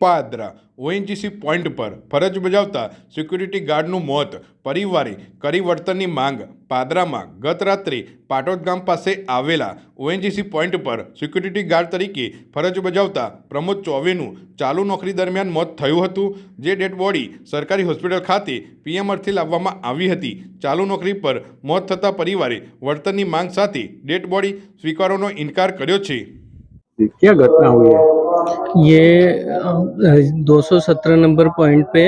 Padra ONGC point પર ફરજ બજાવતા સિક્યુરિટી ગાર્ડનું મોત, પરિવારે કરી વળતરની માંગ, પાદરામાં ગત રાત્રે પાટોદ ગામ પાસે આવેલા ઓએનજીસી પોઈન્ટ પર સિક્યુરિટી ગાર્ડ તરીકે ફરજ બજાવતા પ્રમોદ ચોવેનું ચાલુ નોકરી દરમિયાન મોત થયું હતું, જે ડેડ બોડી સરકારી હોસ્પિટલ ખાતે પીએમ અર્થે લાવવામાં આવી હતી. ચાલુ નોકરી પર મોત થતાં પરિવારે વળતરની માંગ સાથે ડેડ બોડી સ્વીકારવાનો ઇનકાર કર્યો છે. ક્યાં ઘટના હોય? ये दो सौ सत्रह नंबर पॉइंट पे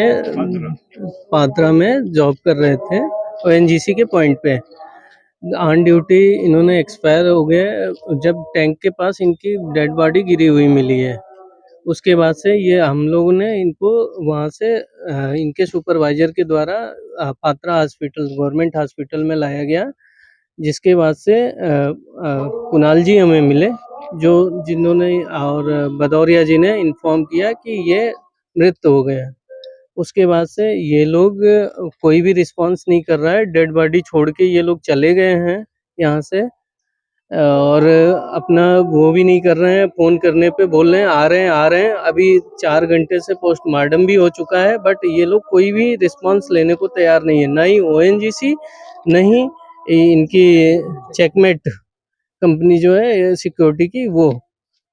पात्रा में जॉब कर रहे थे ओ के पॉइंट पे। ऑन ड्यूटी इन्होंने एक्सपायर हो गए, जब टैंक के पास इनकी डेड बॉडी गिरी हुई मिली है। उसके बाद से ये हम लोगों ने इनको वहाँ से इनके सुपरवाइजर के द्वारा पात्रा हॉस्पिटल, गवर्नमेंट हॉस्पिटल में लाया गया, जिसके बाद से कुणाल जी हमें मिले। जो जिन्होंने और भदौरिया जी ने इन्फॉर्म किया कि ये मृत हो गए हैं। उसके बाद से ये लोग कोई भी रिस्पांस नहीं कर रहा है। डेड बॉडी छोड़ के ये लोग चले गए हैं यहाँ से। और अपना वो भी नहीं कर रहे हैं। फ़ोन करने पे बोल रहे हैं, आ रहे हैं, आ रहे हैं। अभी चार घंटे से पोस्टमार्टम भी हो चुका है बट ये लोग कोई भी रिस्पांस लेने को तैयार नहीं है। ना ही ओ न ही इनकी चेकमेट कंपनी जो है सिक्योरिटी की वो।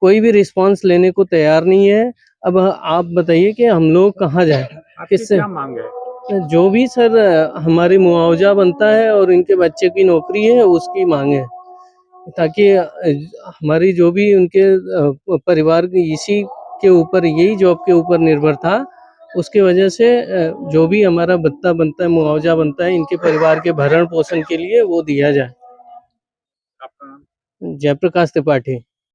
कोई भी रिस्पांस लेने को तैयार नहीं है। अब आप बताइए कि हम लोग कहाँ जाए? किससे? मांग है? जो भी सर हमारी मुआवजा बनता है और इनके बच्चे की नौकरी है उसकी मांग है। ताकि हमारी जो भी उनके परिवार की इसी के ऊपर यही जॉब के ऊपर निर्भर था। उसके वजह से जो भी हमारा भत्ता बनता है मुआवजा बनता है इनके परिवार के भरण पोषण के लिए वो दिया जाए। जयप्रकाश त्रिपाठी।